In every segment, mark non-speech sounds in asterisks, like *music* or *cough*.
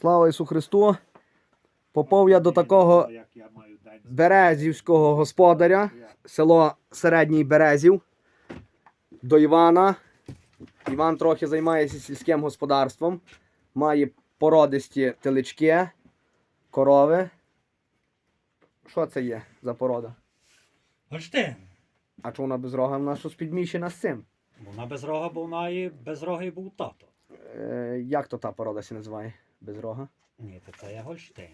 Слава Ісу Христу! Попав я до такого березівського господаря, село Середній Березів, до Івана. Іван трохи займається сільським господарством, має породисті телички, корови. Що це є за порода? Гольштейн. А чому вона без рога? Вона щось підміщена з цим. Вона без рога, бо вона і без рога і був тато. Е, як то та порода се називає? Без рога? Ні, то це є Гольштейн.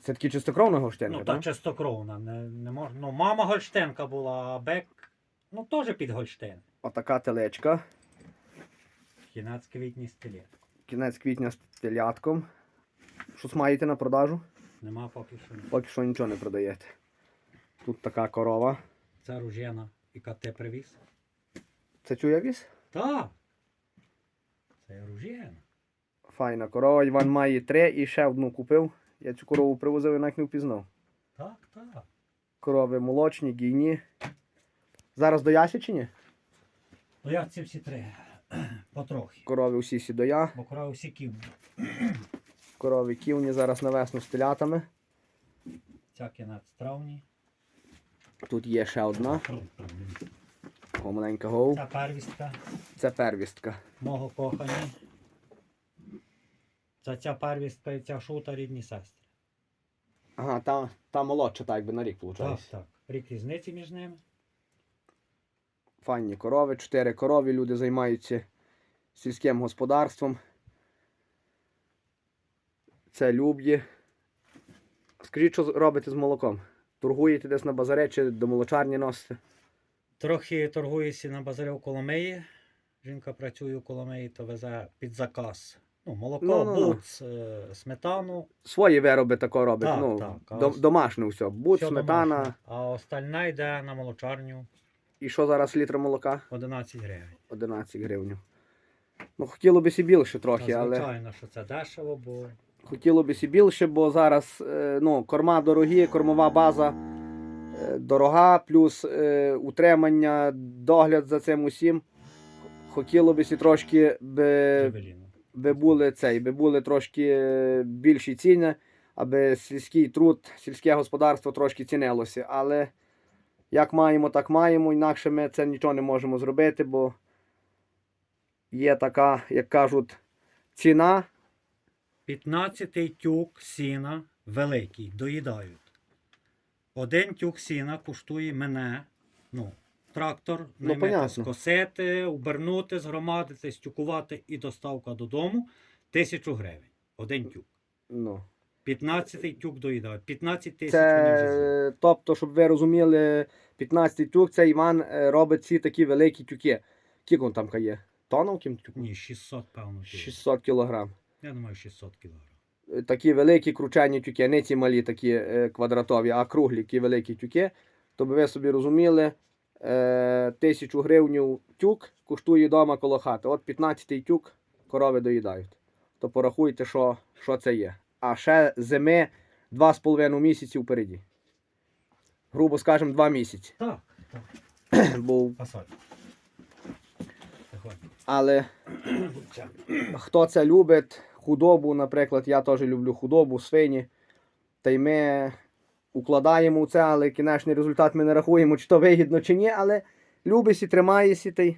Це такі чистокровна гоштенка, Ну, так? так чистокровна. Не, не мож... Ну, мама Гольштенка була, а бек, ну, теж під Гольштейн. Отака телечка. Кінець квітні стилет. Кінець квітня з телятком. Щось маєте на продажу? Нема поки що. Поки що нічого не продаєте. Тут така корова. Це ружена, яка ти привіз. Це чує віс? Так. Це ружена. Файна корова. Іван має три і ще одну купив. Я цю корову привозив і навіть не впізнав. Так, так. Корови молочні, гійні. Зараз дояся чи ні? Як ці всі три? Потрохи. Корови усі сідоя. Бо корови всі ківні. Корови ківні зараз на весну з телятами. Ця кінець травні. Тут є ще одна. Маленька гов. Ця первістка. Це первістка. Мого кохані. Це ця первістка і ця шута рідні сестри. Ага, та, та молодша, так якби на рік Так, виходить. так. Рік різниці між ними. Файні корови, чотири корові, люди займаються сільським господарством. Це люб'ї. Скажіть, що робите з молоком? Торгуєте десь на базарі чи до молочарні носите? Трохи торгуюся на базарі в Коломиї. Жінка працює у Коломиї, то везе під заказ. Ну, молоко, Ну, ну, ну. буц, сметану. Свої вироби тако робите. Так, ну, так, ось- домашнє все. Будь, Все сметана. домашнє. А остальна йде на молочарню І що зараз літр молока? 11 гривень. 11 гривень. Ну, хотіло б і більше трохи, Та, але Звичайно, що це дешево, бо хотіло б і більше, бо зараз е, ну, корма дорогі, кормова база е, дорога, плюс е, утримання, догляд за цим усім. Хотіло б і трошки би. Би були цей, би були трошки е, більші ціни, аби сільський труд, сільське господарство трошки цінилося. Але як маємо, так маємо. Інакше ми це нічого не можемо зробити, бо є така, як кажуть, ціна. 15 тюк сіна великий, доїдають. Один тюк сіна коштує мене, ну, трактор, Ну, понятно. скосити, убернути, згромадити, стюкувати і доставка додому тисячу гривень. Один тюк. Ну, 15 тюк доїдають. 15 тисяч вони вже з'їли. це, тобто, щоб ви розуміли, 15 тюк, це Іван е, робить ці такі великі тюки. Скільки він там є? Тоновким тюком? Ні, 600, певно. тюк. 600 кілограм. Я думаю, 600 кілограм. Е, Такі великі кручені тюки, не ці малі такі е, квадратові, а круглі такі великі тюки. То би ви собі розуміли, е, тисячу гривень тюк коштує вдома коло хати. От 15-й тюк корови доїдають. То порахуйте, що, що це є. А ще зими 2,5 місяці впереді. Грубо скажемо, 2 місяці. Так, так. *clears throat* Бо, але хто це любить, худобу, наприклад, я теж люблю худобу, свині. Та й ми укладаємо у це, але кінечний результат ми не рахуємо, чи то вигідно, чи ні, але любишся, тримаєшся. Та й...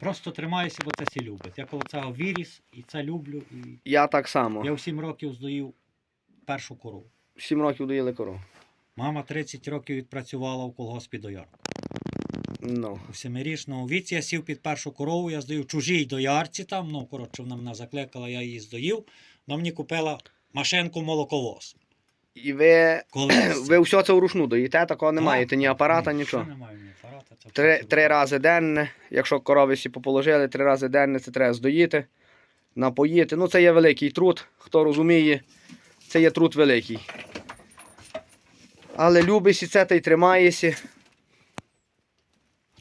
Просто тримаюся, бо це всі люблять. Я коло цього виріс і це люблю. І Я так само. я в 7 років здоїв першу корову. 7 років доїли корову. Мама 30 років відпрацювала в колгоспі доярку. Ну. У семирічному віці я сів під першу корову, я здоїв чужій доярці там. Ну, коротше, вона мене закликала, я її здоїв. Вона мені купила машинку молоковоз. І ви, *clears throat* ви все це вручну доїте, такого не маєте, ні апарата, Ні, нічого. Немає ні апарата. Це Три, три рази денне, якщо корови всі поположили, три рази денне це треба здоїти, напоїти. Ну, це є великий труд, хто розуміє, це є труд великий. Але любишся це та й тримаєшся.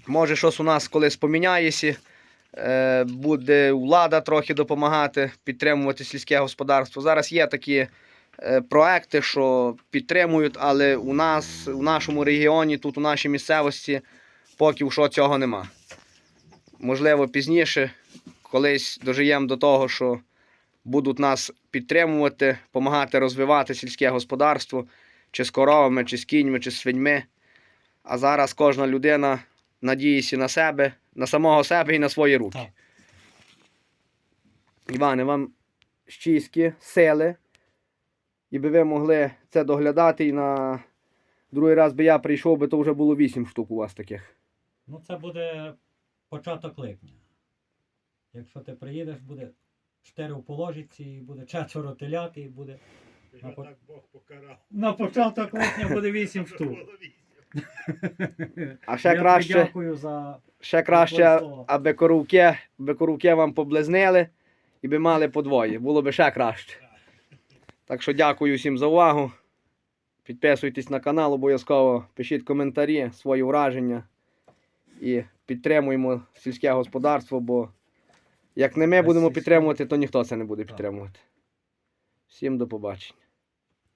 Може, щось у нас колись поміняється, е, буде влада трохи допомагати, підтримувати сільське господарство. Зараз є такі проекти, що підтримують, але у нас, у нашому регіоні, тут у нашій місцевості, поки що цього нема. Можливо, пізніше, колись дожиємо до того, що будуть нас підтримувати, допомагати розвивати сільське господарство, чи з коровами, чи з кіньми, чи з свиньми. А зараз кожна людина надіється на себе, на самого себе і на свої руки. Так. Іване, вам щастя, сили, і би ви могли це доглядати, і на другий раз би я прийшов, би то вже було вісім штук у вас таких. Ну, це буде початок липня. Якщо ти приїдеш, буде чотири в положіці, і буде четверо телят, і буде. Його На по- так Бог покарав. На початок липня буде вісім штук. *laughs* А ще Я краще. дякую за. Ще краще, аби коровки, аби коровки вам поблизнили і би мали подвоє. Було би ще краще. Так що дякую всім за увагу. Підписуйтесь на канал, обов'язково пишіть коментарі, свої враження. І підтримуємо сільське господарство, бо як не ми будемо підтримувати, то ніхто це не буде підтримувати. Всім до побачення.